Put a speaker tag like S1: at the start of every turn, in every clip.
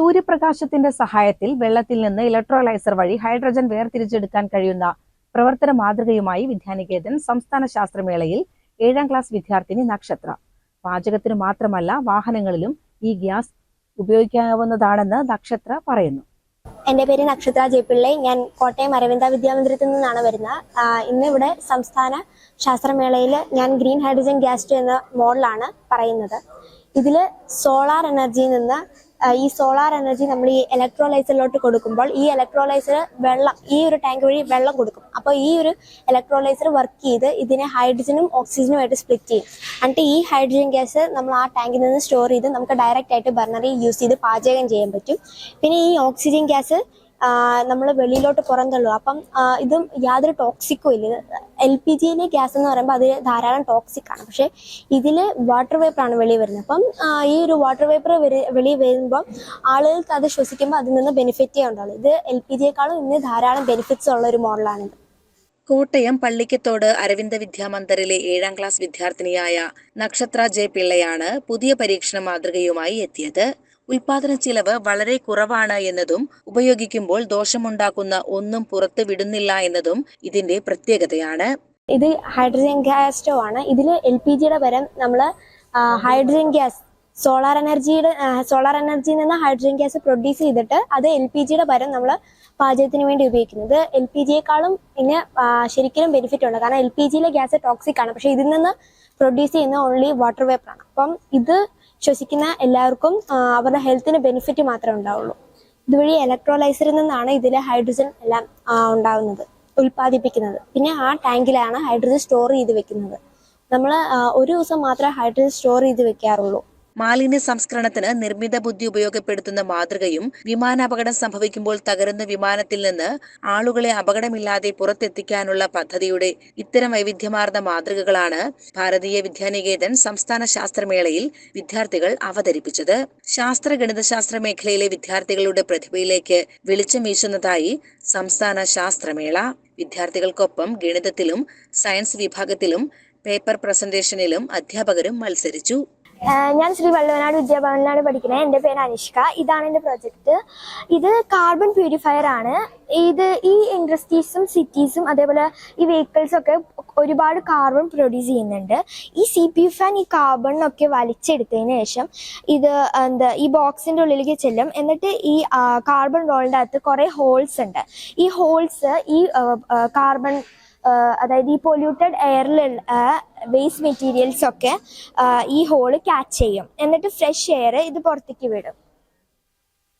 S1: സൂര്യപ്രകാശത്തിന്റെ സഹായത്തിൽ വെള്ളത്തിൽ നിന്ന് ഇലക്ട്രോലൈസർ വഴി ഹൈഡ്രജൻ വേർതിരിച്ചെടുക്കാൻ കഴിയുന്ന പ്രവർത്തന മാതൃകയുമായി വിദ്യാനികേതൻ സംസ്ഥാന ശാസ്ത്രമേളയിൽ ഏഴാം ക്ലാസ് വിദ്യാർത്ഥിനി നക്ഷത്ര. പാചകത്തിന് മാത്രമല്ല വാഹനങ്ങളിലും ഈ ഗ്യാസ് ഉപയോഗിക്കാവുന്നതാണെന്ന് നക്ഷത്ര പറയുന്നു.
S2: എന്റെ പേര് നക്ഷത്ര ജയപിള്ളை ഞാൻ കോട്ടയം അരവിന്ദ വിദ്യാമന്ദിരത്തിൽ നിന്നാണ് വരുന്നത്. ഇന്ന് ഇവിടെ സംസ്ഥാന ശാസ്ത്രമേളയിൽ ഞാൻ ഗ്രീൻ ഹൈഡ്രജൻ ഗ്യാസ് എന്ന മോഡലാണ് പറയുന്നത്. ഇതിൽ സോളാർ എനർജിയിൽ നിന്ന് ഈ സോളാർ എനർജി നമ്മൾ ഈ ഇലക്ട്രോലൈസറിലോട്ട് കൊടുക്കുമ്പോൾ ഈ ഇലക്ട്രോലൈസർ വെള്ളം ഈ ഒരു ടാങ്ക് വഴി വെള്ളം കൊടുക്കും. അപ്പോൾ ഈ ഒരു ഇലക്ട്രോലൈസർ വർക്ക് ചെയ്ത് ഇതിനെ ഹൈഡ്രജനും ഓക്സിജനുമായിട്ട് സ്പ്ലിറ്റ് ചെയ്യും. എന്നിട്ട് ഈ ഹൈഡ്രജൻ ഗ്യാസ് നമ്മൾ ആ ടാങ്കിൽ നിന്ന് സ്റ്റോർ ചെയ്ത് നമുക്ക് ഡയറക്റ്റ് ആയിട്ട് ബർണറി യൂസ് ചെയ്ത് പാചകം ചെയ്യാൻ പറ്റും. പിന്നെ ഈ ഓക്സിജൻ ഗ്യാസ് നമ്മൾ വെളിയിലോട്ട് പുറന്തള്ളും അപ്പം ഇതും യാതൊരു ടോക്സിക്കും ഇല്ല. എൽ പി ജിയിലെ ഗ്യാസ് എന്ന് പറയുമ്പോൾ അത് ധാരാളം ടോക്സിക് ആണ്. പക്ഷേ ഇതിൽ വാട്ടർ വേപ്പർ ആണ് വെളിയിൽ വരുന്നത്. അപ്പം ഈ ഒരു വാട്ടർ വേപ്പർ വെളിയിൽ വരുമ്പം ആളുകൾക്ക് അത് ശ്വസിക്കുമ്പോൾ അതിൽ നിന്ന് ബെനിഫിറ്റേ ഉണ്ടാവുള്ളൂ. ഇത് എൽ പി ജിയെക്കാളും ഇന്ന് ധാരാളം ബെനിഫിറ്റ്സ് ഉള്ള ഒരു മോഡലാണിത്
S1: കോട്ടയം പള്ളിക്കത്തോട് അരവിന്ദ വിദ്യാമന്ദിറിലെ ഏഴാം ക്ലാസ് വിദ്യാർത്ഥിനിയായ നക്ഷത്ര ജെ പിള്ളയാണ് പുതിയ പരീക്ഷണ മാതൃകയുമായി എത്തിയത്. ഉൽപാദന ചിലവ് വളരെ കുറവാണ് എന്നതും ഉപയോഗിക്കുമ്പോൾ ദോഷമുണ്ടാക്കുന്ന ഒന്നും പുറത്തു വിടുന്നില്ല എന്നതും ഇതിന്റെ പ്രത്യേകതയാണ്.
S2: ഇത് ഹൈഡ്രജൻ ഗ്യാസ് സ്റ്റോവ് ആണ്. ഇതിൽ എൽ പി ജിയുടെ പരം നമ്മൾ ഹൈഡ്രജൻ ഗ്യാസ് സോളാർ എനർജിയുടെ സോളാർ എനർജിയിൽ നിന്ന് ഹൈഡ്രജൻ ഗ്യാസ് പ്രൊഡ്യൂസ് ചെയ്തിട്ട് അത് എൽ പി ജിയുടെ പരം നമ്മൾ പാചകത്തിന് വേണ്ടി ഉപയോഗിക്കുന്നത്. എൽ പി ജിയെക്കാളും ഇതിന് ശരിക്കും ബെനിഫിറ്റ് ഉണ്ട് കാരണം എൽ പി ജിയിലെ ഗ്യാസ് ടോക്സിക് ആണ്. പക്ഷേ ഇതിൽ നിന്ന് പ്രൊഡ്യൂസ് ചെയ്യുന്ന ഓൺലി വാട്ടർ വേപ്പർ ആണ്. അപ്പം ഇത് ശ്വസിക്കുന്ന എല്ലാവർക്കും അവരുടെ ഹെൽത്തിന് ബെനിഫിറ്റ് മാത്രമേ ഉണ്ടാവുള്ളൂ. ഇതുവഴി ഇലക്ട്രോലൈസറിൽ നിന്നാണ് ഇതിലെ ഹൈഡ്രജൻ എല്ലാം ഉണ്ടാവുന്നത് ഉൽപ്പാദിപ്പിക്കുന്നത്. പിന്നെ ആ ടാങ്കിലാണ് ഹൈഡ്രജൻ സ്റ്റോർ ചെയ്ത് വെക്കുന്നത്. നമ്മൾ ഒരു ദിവസം മാത്രമേ ഹൈഡ്രജൻ സ്റ്റോർ ചെയ്ത് വെക്കാറുള്ളൂ.
S1: മാലിന്യ സംസ്കരണത്തിന് നിർമ്മിത ബുദ്ധി ഉപയോഗപ്പെടുത്തുന്ന മാതൃകയും വിമാനാപകടം സംഭവിക്കുമ്പോൾ തകരുന്ന വിമാനത്തിൽ നിന്ന് ആളുകളെ അപകടമില്ലാതെ പുറത്തെത്തിക്കാനുള്ള പദ്ധതിയുടെ ഇത്തരം വൈവിധ്യമാർന്ന മാതൃകകളാണ് ഭാരതീയ വിദ്യാനികേതൻ സംസ്ഥാന ശാസ്ത്രമേളയിൽ വിദ്യാർത്ഥികൾ അവതരിപ്പിച്ചത്. ശാസ്ത്ര ഗണിതശാസ്ത്ര മേഖലയിലെ വിദ്യാർത്ഥികളുടെ പ്രതിഭയിലേക്ക് വെളിച്ചം വീശുന്നതായി സംസ്ഥാന ശാസ്ത്രമേള. വിദ്യാർത്ഥികൾക്കൊപ്പം ഗണിതത്തിലും സയൻസ് വിഭാഗത്തിലും പേപ്പർ പ്രസന്റേഷനിലും അധ്യാപകരും മത്സരിച്ചു.
S2: ഞാൻ ശ്രീ വള്ളുവനാട് വിദ്യാഭവനിലാണ് പഠിക്കുന്നത് എന്റെ പേര് അനുഷ്ക. ഇതാണ് എന്റെ പ്രൊജക്റ്റ് ഇത് കാർബൺ പ്യൂരിഫയർ ആണ്. ഇത് ഈ ഇൻഡസ്ട്രീസും സിറ്റീസും അതേപോലെ ഈ വെഹിക്കിൾസ് ഒക്കെ ഒരുപാട് കാർബൺ പ്രൊഡ്യൂസ് ചെയ്യുന്നുണ്ട്. ഈ സി പി ഫാൻ ഈ കാർബണിനൊക്കെ വലിച്ചെടുത്തതിന് ശേഷം ഇത് എന്താ ഈ ബോക്സിന്റെ ഉള്ളിലേക്ക് ചെല്ലും. എന്നിട്ട് ഈ കാർബൺ റോളിന്റെ അകത്ത് കുറേ ഹോൾസ് ഉണ്ട്. ഈ ഹോൾസ് ഈ കാർബൺ അതായത് ഈ പൊല്യൂട്ടഡ് എയറിലുള്ള വേസ്റ്റ് മെറ്റീരിയൽസ് ഒക്കെ ഈ ഹോൾ ക്യാച്ച് ചെയ്യും. എന്നിട്ട് ഫ്രഷ് എയർ ഇത് പുറത്തേക്ക് വിടും.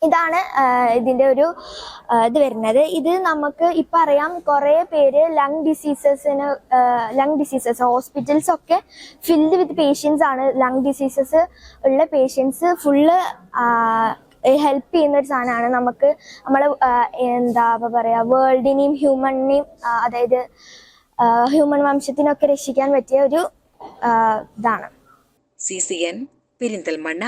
S2: ഇതാണ് ഇതിന്റെ ഒരു ഇത് വരുന്നത്. ഇത് നമുക്ക് ഇപ്പം അറിയാം കുറേ പേര് ലങ് ഡിസീസസിന് ലങ് ഡിസീസസ് ഹോസ്പിറ്റൽസ് ഒക്കെ ഫിൽഡ് വിത്ത് പേഷ്യൻസ് ആണ് ലങ് ഡിസീസസ് ഉള്ള പേഷ്യൻസ് ഫുള്ള് ഹെൽപ്പ് ചെയ്യുന്ന ഒരു സാധനമാണ്. നമുക്ക് നമ്മൾ എന്താ പറയുക വേൾഡിനെയും ഹ്യൂമണിനെയും അതായത് ഹ്യൂമൺ വംശത്തിനൊക്കെ രക്ഷിക്കാൻ പറ്റിയ ഒരു ഇതാണ്.
S1: C C N Perinthalmanna.